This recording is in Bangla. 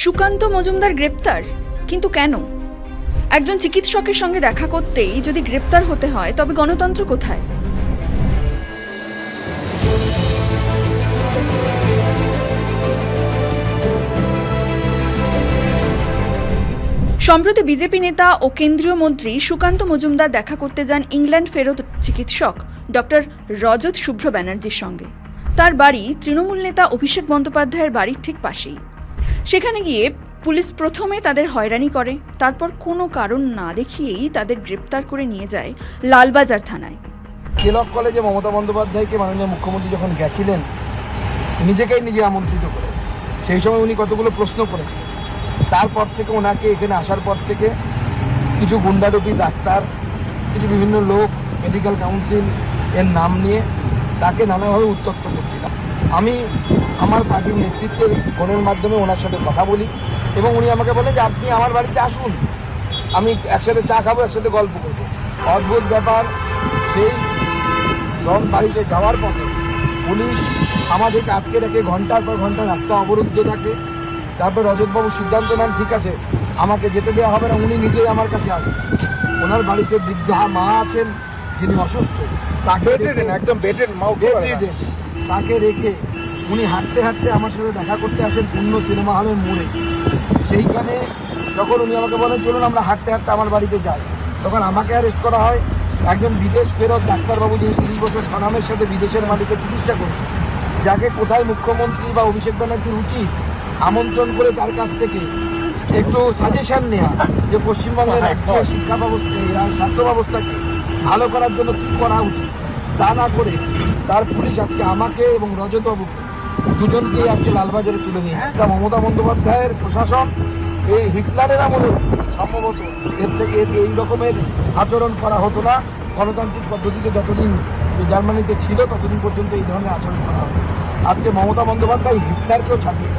সুকান্ত মজুমদার গ্রেপ্তার? কিন্তু কেন? একজন চিকিৎসকের সঙ্গে দেখা করতেই যদি গ্রেপ্তার হতে হয়, তবে গণতন্ত্র কোথায়? সম্প্রতি বিজেপি নেতা ও কেন্দ্রীয় মন্ত্রী সুকান্ত মজুমদার দেখা করতে যান ইংল্যান্ড ফেরত চিকিৎসক ডক্টর রজত শুভ্র ব্যানার্জির সঙ্গে। তার বাড়ি তৃণমূল নেতা অভিষেক বন্দ্যোপাধ্যায়ের বাড়ির ঠিক পাশেই। সেখানে গিয়ে পুলিশ প্রথমে তাদের হয়রানি করে, তারপর কোনো কারণ না দেখিয়েই তাদের গ্রেপ্তার করে নিয়ে যায় লালবাজার থানায়। কেলক কলেজে মমতা বন্দ্যোপাধ্যায়কে মাননীয় মুখ্যমন্ত্রী যখন গেছিলেন, নিজেকেই নিজে আমন্ত্রিত করে। সেই সময় উনি কতগুলো প্রশ্ন করেছিলেন। তারপর থেকে ওনাকে এখানে আসার পর থেকে কিছু গুন্ডারুপি, ডাক্তার, কিছু বিভিন্ন লোক মেডিকেল কাউন্সিল এর নাম নিয়ে তাকে নানাভাবে উত্তপ্ত করছিলাম। আমি আমার পার্টির নেতৃত্বে ফোনের মাধ্যমে ওনার সাথে কথা বলি এবং উনি আমাকে বলেন যে আপনি আমার বাড়িতে আসুন। আমি একসাথে চা খাব একসাথে গল্প করব। অদ্ভুত ব্যাপার। সেই রং বাড়িতে যাওয়ার পথে পুলিশ আমাদেরকে আটকে রেখে ঘণ্টার পর ঘণ্টা রাস্তা অবরুদ্ধ থাকে তারপর রজতবাবু সিদ্ধান্ত নেন ঠিক আছে আমাকে যেতে দেওয়া হবে না উনি নিজেই আমার কাছে আসেন ওনার বাড়িতে বৃদ্ধা মা আছেন যিনি অসুস্থ তাকে একদম তাকে রেখে উনি হাঁটতে হাঁটতে আমার সাথে দেখা করতে আসেন পূর্ণ সিনেমা হলের মোড়ে। সেইখানে যখন উনি আমাকে বলেন চলুন আমরা হাঁটতে হাঁটতে আমার বাড়িতে যাই। তখন আমাকে অ্যারেস্ট করা হয়। একজন বিদেশ ফেরত ডাক্তারবাবু যিনি তিরিশ বছর স্বনামের সাথে বিদেশের মাটিতে চিকিৎসা করছে যাকে কোথায় মুখ্যমন্ত্রী বা অভিষেক ব্যানার্জির উচিত আমন্ত্রণ করে তার কাছ থেকে একটু সাজেশন নেওয়া যে পশ্চিমবঙ্গের রাজ্য শিক্ষা ব্যবস্থা স্বাস্থ্য ব্যবস্থাকে ভালো করার জন্য কী করা উচিত? তা না করে তার পুলিশ আজকে আমাকে এবং রজতবাবুকে দুজনকে আজকে লালবাজারে তুলে নিয়ে এটা মমতা বন্দ্যোপাধ্যায়ের প্রশাসন, এই হিটলারের আমলে সম্ভবত। এর থেকে এই রকমের আচরণ করা হতো না। গণতান্ত্রিক পদ্ধতিতে যতদিন জার্মানিতে ছিল, ততদিন পর্যন্ত এই ধরনের আচরণ করা হতো। আজকে মমতা বন্দ্যোপাধ্যায় হিটলারকেও ছাপিয়ে।